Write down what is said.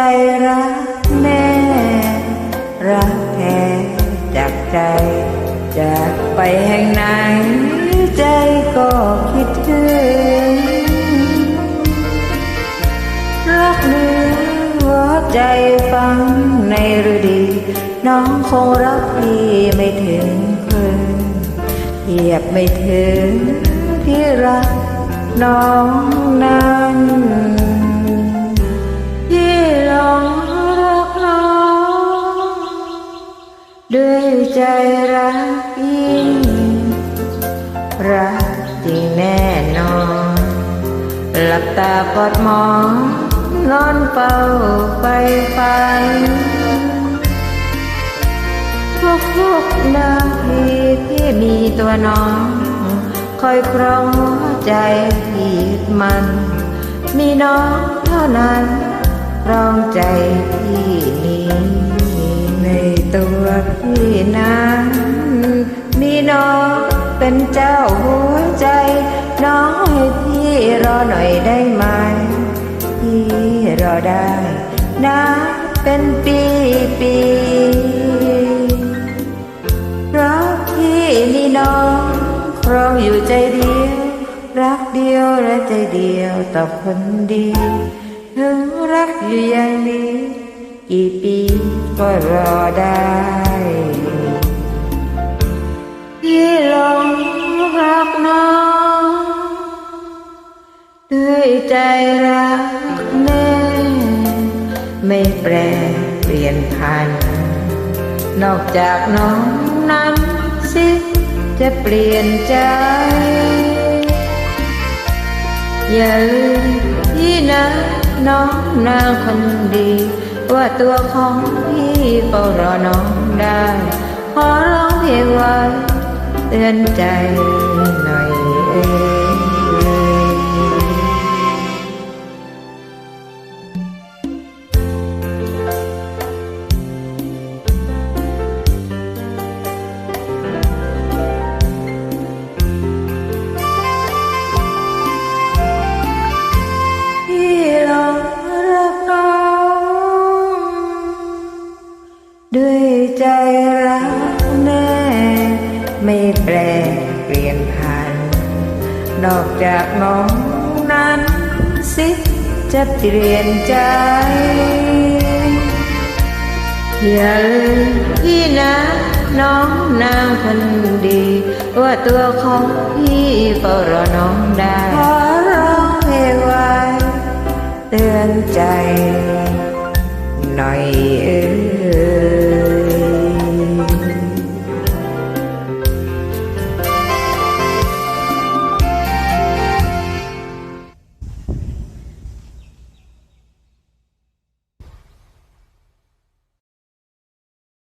ใจรักแม่ รักแท้จากใจจากไปแห่งไหน ใจก็คิดถึง รักเนื้อหัวใจฟังในฤดี น้องคงรักพี่ไม่ถึงครึ่งเทียบไม่ถึงที่รักน้องนั้น ด้วยใจรักยิ่งรักจริงแน่นอน หลับตากอดมอนนอนเฝ้าไปฝันทุกทุกๆนาทีที่มีตัวน้อง คอยครองหัวใจที่ยึดมัน มีน้องเท่านั้นรองใจที่นี้ ตัวพี่นั้นมีน้องเป็นเจ้าหัวใจ น้องให้พี่รอหน่อยได้ไหม พี่รอได้นะเป็นปีปีรักพี่มีน้องครองอยู่ใจเดียว รักเดียวและใจเดียวต่อคนดีถึงรักอยู่อย่างนี้ กี่ปีก็รอได้ที่หลงรักน้องด้วยใจรักแน่ไม่แปรเปลี่ยนพัน นอกจากน้องนั้นสิจะเปลี่ยนใจ อย่าลืมที่นะน้องนางคนดี ว่าตัวของพี่ก็รอน้องได้ ขอร้องเพียงไว้เตือนใจ ไม่แปรเปลี่ยนพัน นอกจากน้องนั้นสิจะเปลี่ยนใจ อย่าลืมพี่นะน้องนางคนดี ว่าตัวของพี่เฝ้ารอน้องได้ขอร้องเพลงไวเตือนใจ หน่อยเออ